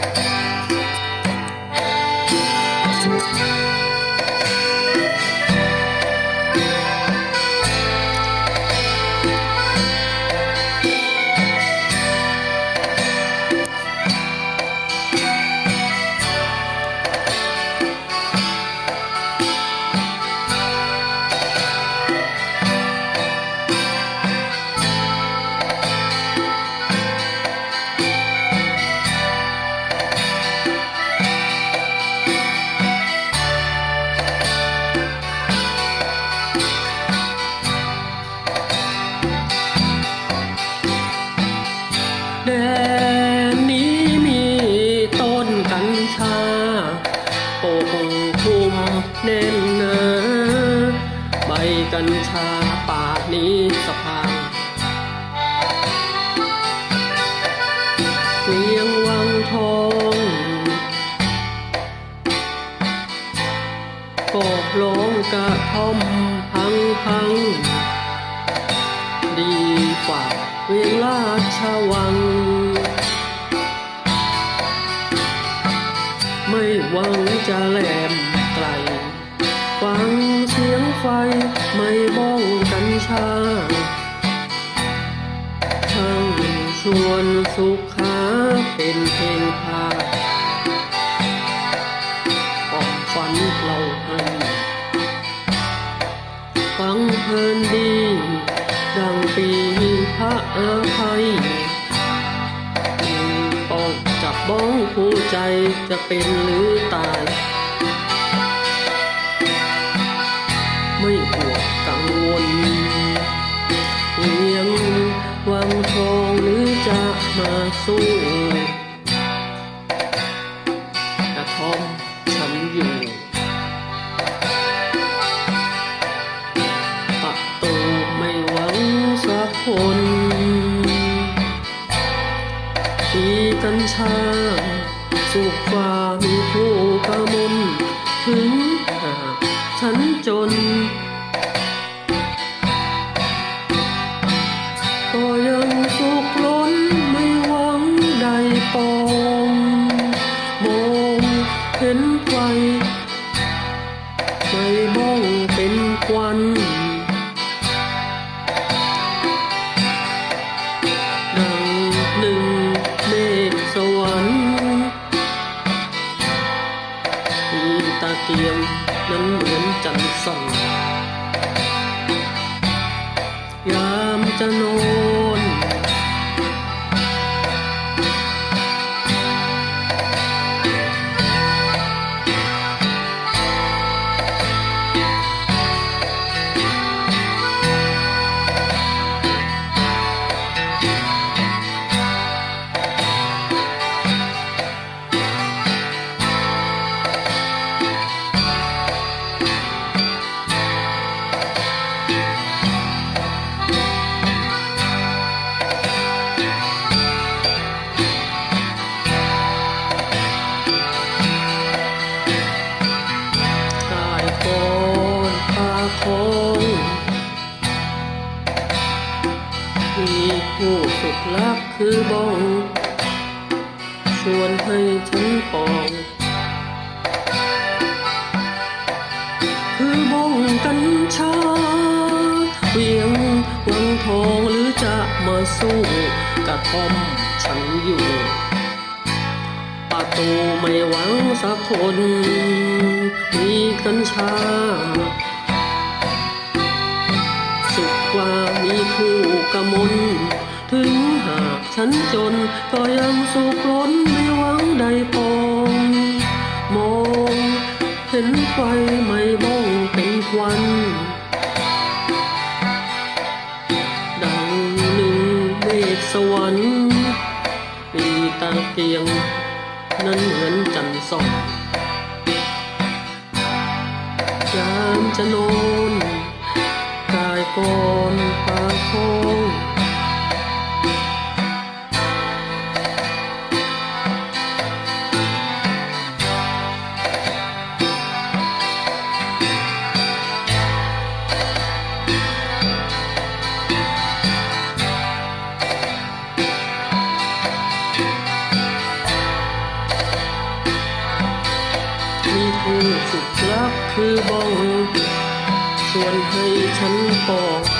แกัญชาป่านี้สะพานเวียงวังทองก็ร้องกระท่อมพังพัง ดีกว่าเวียงราชวัง ไม่หวังจะแหล ไฟไม่บ้องกัญชาช่างชวนสุขาเป็นเพลงพาออกฝันเราให้ฟังเพลินดี ดังปีพระอาภัยปองจับบ้องผู้ใจจะเป็นหรือตาย จะมาสู้กระท่อมฉันอยู่ประตูไม่หวังสักคนมีกัญชาสุขฟ้ามีผู้กมลถึงหากฉันจน ดังหนึ่งเมฆสวรรค์มีตาเกียมนั้นเหมือนจันทร์ส่องยามจะนอน มีผู้สุดรักคือบองชวนให้ฉันปอง คือบองกัญชาเวียงวังทองหรือจะมาสู้กระท่อมฉันอยู่ประตูไม่หวังสักคน มีกัญชา สุขว่า คู่กมลถึงหากฉันจน ก็ยังสุขล้นไม่หวังใดปองมองเห็นไฟไม่บ้องเป็นควันดังหนึ่งเมฆสวรรค์มีตาเกียง นั้นเหมือนจันทร์ส่องยามจะนอน โกนปางโคนี่คือสุดลับคือบ้อง วนให้ฉันปอง